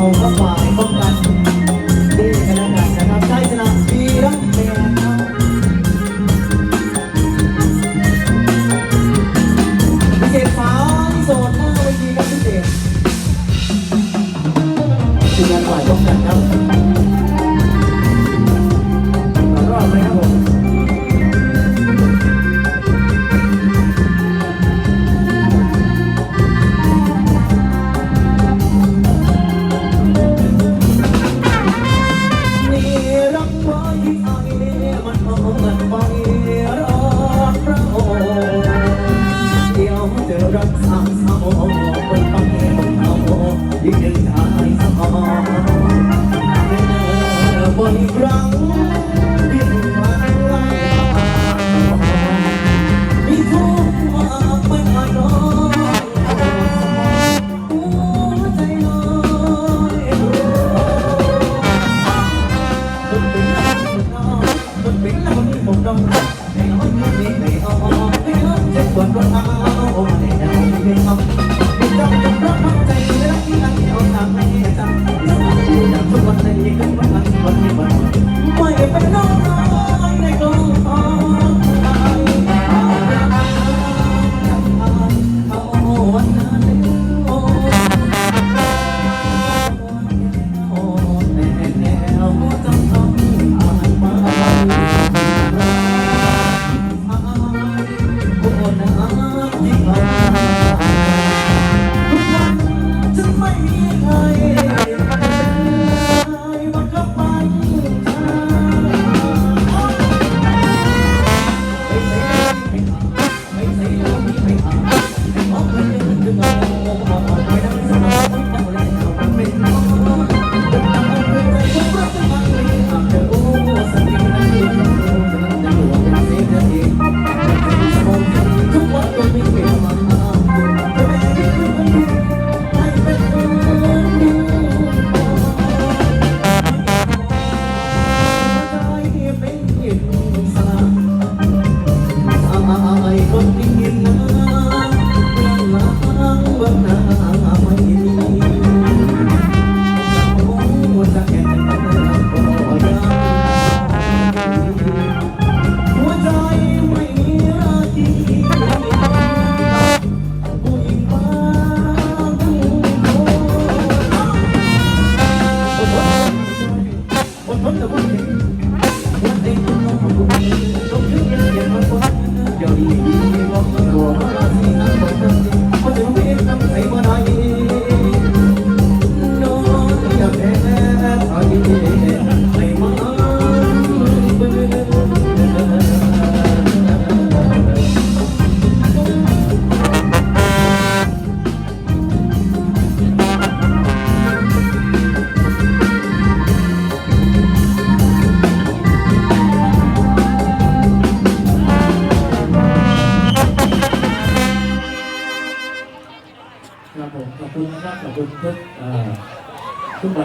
เรื่อาก็ฝ่ายป้องกันดีกันแล้วกันนะครับได้ชนะดีรักแมนครับพิเศษสาวที่โสดหน้าเวทีครับพิเศษทีมงานฝ่ายป้องกันครับ รักสาม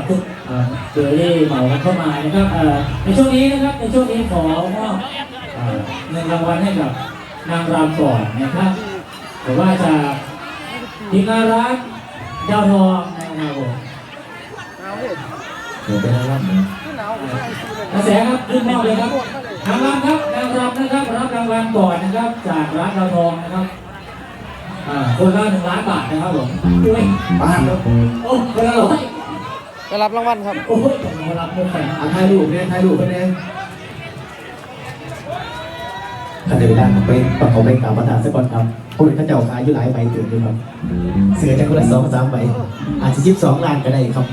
ทุกบัตรทุกเออรี่เหมากันเข้ามานะครับเออในช่วงนี้นะครับในช่วงนี้ขอมอบเงินรางวัลให้กับนางรำก่อนนะครับแต่ว่าจะทีมงานรักดาวทองนะครับผมเดี๋ยวไปรับนะกระแสครับขึ้นมอบเลยครับนางรำครับนางรำนะครับรับรางวัลก่อนนะครับ จากร้านดาวทองนะครับอ่าคนละหนึ่งล้านบาทนะครับผมด้วยบ้านครับโอ้คนละร้อย ไปรับรางวัลครับ โอ้ยมารับเงินไปอะถ่ายรูปเนี่ยถ่ายรูปไปเนี่ยถ้าเดี๋ยวได้ผมไปต้องเขาไปกราบประธานสักก่อนครับพูดข้าเจ้าขายอยู่หลายใบตื่นอยู่ครับ เสือจะคนละสองสามใบอาจจะยิบสองล้านก็ได้ครับ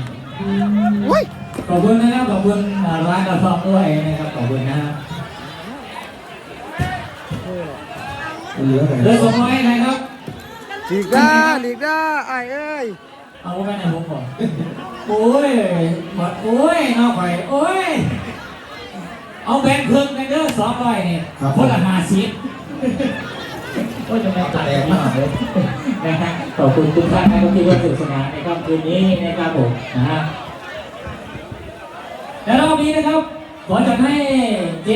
ขอบคุณนะครับขอบคุณอ่าร้านกาแฟด้วยนะครับขอบคุณนะฮะเหลือไปเหลยสองร้อยนะครับหลีกด้าหลีกด้าไอ้ายเอ้ย เอาไว้ในผมก่อนโอ้ยหมดโอ้ยเอาไปโอ้ย เอาแบงค์ครึ่งกันเด้อสองร้อยนี่คนละห้าสิบก็จะไม่ตัดแรงมากเลย นะฮะขอบคุณทุกท่านนะครับที่ร่วมสนุกสนานในค่ำคืนนี้นะครับผมนะฮะแล้วรอบนี้นะครับ ขอจัดให้เจ